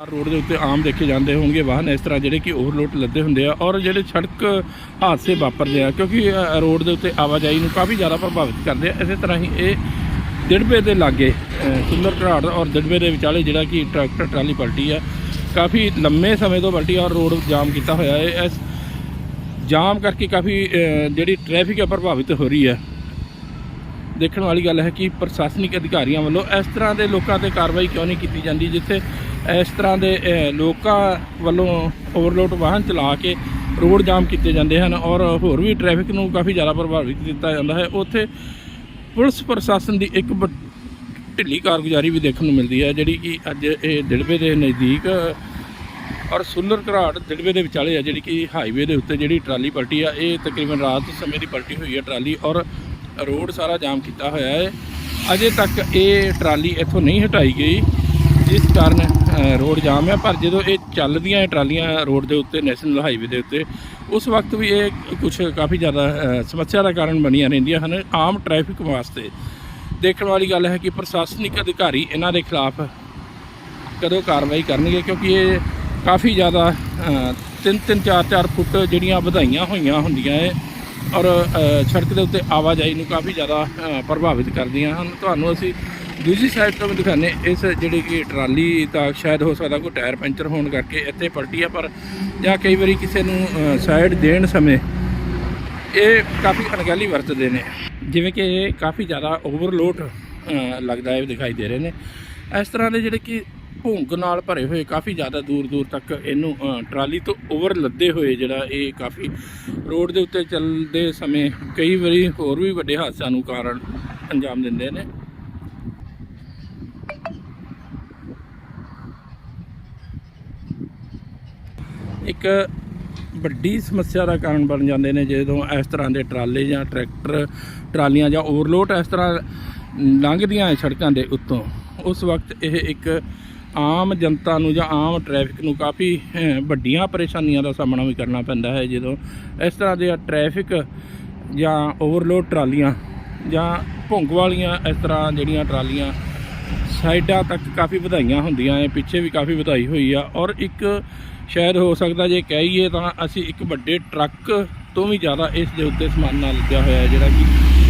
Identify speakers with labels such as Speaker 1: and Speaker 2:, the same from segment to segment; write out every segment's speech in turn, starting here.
Speaker 1: Road ਦੇ ਉੱਤੇ ਆਮ ਦੇਖੇ ਜਾਂਦੇ ਹੋਣਗੇ ਵਾਹਨ ਇਸ ਤਰ੍ਹਾਂ ਜਿਹੜੇ ਕਿ ਓਵਰਲੋਡ ਲੱਦੇ ਹੁੰਦੇ ਆ ਔਰ ਜਿਹੜੇ ਸੜਕ ਹਾਦਸੇ ਵਾਪਰਦੇ ਆ, ਕਿਉਂਕਿ ਰੋਡ ਦੇ ਉੱਤੇ ਆਵਾਜਾਈ ਨੂੰ ਕਾਫੀ ਜ਼ਿਆਦਾ ਪ੍ਰਭਾਵਿਤ ਕਰਦੇ ਆ। ਇਸੇ ਤਰ੍ਹਾਂ ਹੀ ਇਹ ਦਿੜਬੇ ਦੇ ਲਾਗੇ ਸੁੰਦਰ ਘਰਾੜ ਔਰ ਦਿੜਬੇ ਦੇ ਵਿਚਾਲੇ ਜਿਹੜਾ ਕਿ ਟਰੈਕਟਰ, ਟਰਾਲੀ ਪਲਟੀ ਆ, ਕਾਫੀ ਲੰਮੇ ਸਮੇਂ ਤੋਂ ਪਲਟੀ ਔਰ ਰੋਡ ਜਾਮ ਕੀਤਾ ਹੋਇਆ ਹੈ। ਇਸ ਜਾਮ ਕਰਕੇ ਕਾਫੀ ਜਿਹੜੀ ਟ੍ਰੈਫਿਕ ਹੈ ਪ੍ਰਭਾਵਿਤ ਹੋ ਰਹੀ ਹੈ। ਦੇਖਣ ਵਾਲੀ ਗੱਲ ਹੈ ਕਿ ਪ੍ਰਸ਼ਾਸਨਿਕ ਅਧਿਕਾਰੀਆਂ ਵੱਲੋਂ ਇਸ ਤਰ੍ਹਾਂ ਦੇ ਲੋਕਾਂ ਤੇ ਕਾਰਵਾਈ ਕਿਉਂ ਨਹੀਂ ਕੀਤੀ ਜਾਂਦੀ, ਜਿੱਥੇ ਇਸ ਤਰ੍ਹਾਂ ਦੇ ਲੋਕਾਂ ਵੱਲੋਂ ਓਵਰਲੋਡ ਵਾਹਨ ਚਲਾ ਕੇ ਰੋਡ ਜਾਮ ਕੀਤੇ ਜਾਂਦੇ ਹਨ ਔਰ ਹੋਰ ਵੀ ਟ੍ਰੈਫਿਕ ਨੂੰ ਕਾਫੀ ਜ਼ਿਆਦਾ ਪ੍ਰਭਾਵਿਤ ਕੀਤਾ ਜਾਂਦਾ ਹੈ। ਉੱਥੇ ਪੁਲਿਸ ਪ੍ਰਸ਼ਾਸਨ ਦੀ ਇੱਕ ਬ- ਢਿੱਲੀ ਕਾਰਗੁਜ਼ਾਰੀ ਵੀ ਦੇਖਣ ਨੂੰ ਮਿਲਦੀ ਹੈ, ਜਿਹੜੀ ਕਿ ਅੱਜ ਇਹ ਦਿਲਵੇ ਦੇ ਨਜ਼ਦੀਕ ਔਰ ਸੁਲਰ ਘਰਾਟ ਦਿਲਵੇ ਦੇ ਵਿਚਾਲੇ ਆ ਜਿਹੜੀ ਕਿ ਹਾਈਵੇ ਦੇ ਉੱਤੇ ਜਿਹੜੀ ਟਰਾਲੀ ਪਲਟੀ ਆ। ਇਹ ਤਕਰੀਬਨ ਰਾਤ ਸਮੇਂ ਦੀ ਪਲਟੀ ਹੋਈ ਹੈ ਟਰਾਲੀ ਔਰ ਰੋਡ ਸਾਰਾ ਜਾਮ ਕੀਤਾ ਹੋਇਆ ਹੈ। ਅਜੇ ਤੱਕ ਇਹ ਟਰਾਲੀ ਇੱਥੋਂ ਨਹੀਂ ਹਟਾਈ ਗਈ। ਜਿਸ ਕਾਰਨ ਰੋਡ ਜਾਮ ਹੈ ਪਰ ਜਦੋਂ ਇਹ ਚੱਲਦੀਆਂ ਹੈ ਟਰਾਲੀਆਂ ਰੋਡ ਦੇ ਉੱਤੇ ਨੈਸ਼ਨਲ ਹਾਈਵੇ ਦੇ ਉੱਤੇ ਉਸ ਵਕਤ ਵੀ ਇਹ ਕੁਝ ਕਾਫੀ ਜ਼ਿਆਦਾ ਸਮੱਸਿਆ ਦਾ ਕਾਰਨ ਬਣੀਆਂ ਰਹਿੰਦੀਆਂ ਹਨ ਆਮ ਟ੍ਰੈਫਿਕ ਵਾਸਤੇ। ਦੇਖਣ ਵਾਲੀ ਗੱਲ ਹੈ ਕਿ ਪ੍ਰਸ਼ਾਸਨਿਕ ਅਧਿਕਾਰੀ ਇਹਨਾਂ ਦੇ ਖਿਲਾਫ ਕਦੋਂ ਕਾਰਵਾਈ ਕਰਨਗੇ ਕਿਉਂਕਿ ਇਹ ਕਾਫੀ ਜ਼ਿਆਦਾ ਅ, ਤਿੰਨ ਤਿੰਨ ਚਾਰ ਚਾਰ ਫੁੱਟ ਜਿਹੜੀਆਂ ਵਧਾਈਆਂ ਹੋਈਆਂ ਹੁੰਦੀਆਂ ਹੈ ਔਰ ਸੜਕ ਦੇ ਉੱਤੇ ਆਵਾਜਾਈ ਨੂੰ ਕਾਫੀ ਜ਼ਿਆਦਾ ਪ੍ਰਭਾਵਿਤ ਕਰਦੀਆਂ ਹਨ। ਤੁਹਾਨੂੰ ਅਸੀਂ ਦੂਜੀ ਸਾਈਡ ਤੋਂ ਵੀ ਦਿਖਾਣੇ ਇਸ ਜਿਹੜੀ ਕਿ ਟਰਾਲੀ ਦਾ ਸ਼ਾਇਦ ਹੋ ਸਕਦਾ ਕੋਈ ਟਾਇਰ ਪੈਂਚਰ ਹੋਣ ਕਰਕੇ ਇੱਥੇ ਪਲਟੀ ਆ, ਪਰ ਜਾਂ ਕਈ ਵਾਰੀ ਕਿਸੇ ਨੂੰ ਸਾਈਡ ਦੇਣ ਸਮੇਂ ਇਹ ਕਾਫੀ ਅਣਗਹਿਲੀ ਵਰਤਦੇ ਨੇ। ਜਿਵੇਂ ਕਿ ਇਹ ਕਾਫੀ ਜ਼ਿਆਦਾ ਓਵਰਲੋਡ ਲੱਗਦਾ ਹੈ ਦਿਖਾਈ ਦੇ ਰਹੇ ਨੇ। ਇਸ ਤਰ੍ਹਾਂ ਦੇ ਜਿਹੜੇ ਕਿ ਭੁੰਗ ਨਾਲ ਭਰੇ ਹੋਏ ਕਾਫੀ ਜ਼ਿਆਦਾ ਦੂਰ ਦੂਰ ਤੱਕ ਇਹਨੂੰ ਟਰਾਲੀ ਤੋਂ ਓਵਰ ਲੱਦੇ ਹੋਏ ਜਿਹੜਾ ਇਹ ਕਾਫੀ ਰੋਡ ਦੇ ਉੱਤੇ ਚੱਲਦੇ ਸਮੇਂ ਕਈ ਵਾਰੀ ਹੋਰ ਵੀ ਵੱਡੇ ਹਾਦਸਿਆਂ ਨੂੰ ਕਾਰਨ ਅੰਜਾਮ ਦਿੰਦੇ ਨੇ। ਇੱਕ ਵੱਡੀ ਸਮੱਸਿਆ ਦਾ ਕਾਰਨ ਬਣ ਜਾਂਦੇ ਨੇ ਜਦੋਂ ਇਸ ਤਰ੍ਹਾਂ ਦੇ ਟਰਾਲੇ ਜਾਂ ਟਰੈਕਟਰ, ਟਰਾਲੀਆਂ ਜਾਂ ਓਵਰਲੋਡ ਇਸ ਤਰ੍ਹਾਂ ਲੰਘਦੀਆਂ ਹੈ ਸੜਕਾਂ ਦੇ ਉੱਤੋਂ। ਉਸ ਵਕਤ ਇਹ ਇੱਕ ਆਮ ਜਨਤਾ ਨੂੰ ਜਾਂ ਆਮ ਟ੍ਰੈਫਿਕ ਨੂੰ ਕਾਫੀ ਵੱਡੀਆਂ ਪਰੇਸ਼ਾਨੀਆਂ ਦਾ ਸਾਹਮਣਾ ਵੀ ਕਰਨਾ ਪੈਂਦਾ ਹੈ ਜਦੋਂ ਇਸ ਤਰ੍ਹਾਂ ਦੇ ਟ੍ਰੈਫਿਕ ਜਾਂ ਓਵਰਲੋਡ ਟਰਾਲੀਆਂ ਜਾਂ ਭੁੰਗ ਵਾਲੀਆਂ ਇਸ ਤਰ੍ਹਾਂ ਜਿਹੜੀਆਂ ਟਰਾਲੀਆਂ ਸਾਈਡਾਂ ਤੱਕ ਕਾਫੀ ਵਧਾਈਆਂ ਹੁੰਦੀਆਂ ਹੈ ਪਿੱਛੇ ਵੀ ਕਾਫੀ ਵਧਾਈ ਹੋਈ ਆ। ਔਰ ਇੱਕ ਸ਼ਾਇਦ ਹੋ ਸਕਦਾ ਜੇ ਕਹੀਏ ਤਾਂ ਅਸੀਂ ਇੱਕ ਵੱਡੇ ਟਰੱਕ ਤੋਂ ਵੀ ਜ਼ਿਆਦਾ ਇਸ ਦੇ ਉੱਤੇ ਸਮਾਨ ਨਾਲ ਲੱਗਿਆ ਹੋਇਆ ਹੈ, ਜਿਹੜਾ ਕਿ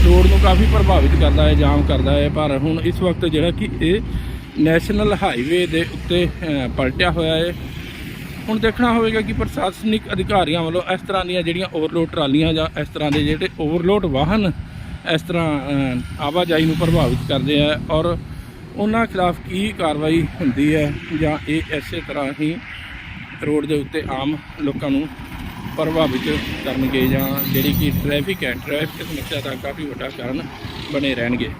Speaker 1: ਰੋਡ ਨੂੰ ਕਾਫੀ ਪ੍ਰਭਾਵਿਤ ਕਰਦਾ ਹੈ, ਜਾਮ ਕਰਦਾ ਹੈ। ਪਰ ਹੁਣ ਇਸ ਵਕਤ ਜਿਹੜਾ ਕਿ ਇਹ ਨੈਸ਼ਨਲ ਹਾਈਵੇ ਦੇ ਉੱਤੇ ਪਲਟਿਆ ਹੋਇਆ ਹੈ। ਹੁਣ ਦੇਖਣਾ ਹੋਵੇਗਾ ਕਿ ਪ੍ਰਸ਼ਾਸਨਿਕ ਅਧਿਕਾਰੀਆਂ ਵੱਲੋਂ ਇਸ ਤਰ੍ਹਾਂ ਦੀਆਂ ਜਿਹੜੀਆਂ ਓਵਰਲੋਡ ਟਰਾਲੀਆਂ ਜਾਂ ਇਸ ਤਰ੍ਹਾਂ ਦੇ ਜਿਹੜੇ ਓਵਰਲੋਡ ਵਾਹਨ ਇਸ ਤਰ੍ਹਾਂ ਆਵਾਜਾਈ ਨੂੰ ਪ੍ਰਭਾਵਿਤ ਕਰਦੇ ਆ। ਔਰ ਉਹਨਾਂ ਖਿਲਾਫ ਕੀ ਕਾਰਵਾਈ ਹੁੰਦੀ ਹੈ ਜਾਂ ਇਹ ਇਸੇ ਤਰ੍ਹਾਂ ਹੀ ਰੋਡ ਦੇ ਉੱਤੇ ਆਮ ਲੋਕਾਂ ਨੂੰ ਪ੍ਰਭਾਵਿਤ ਕਰਨਗੇ ਜਾਂ ਜਿਹੜੀ ਕਿ ਟ੍ਰੈਫਿਕ ਹੈ ਟ੍ਰੈਫਿਕ ਸਮੱਸਿਆ ਦਾ ਕਾਫੀ ਵੱਡਾ ਕਾਰਨ ਬਣੇ ਰਹਿਣਗੇ।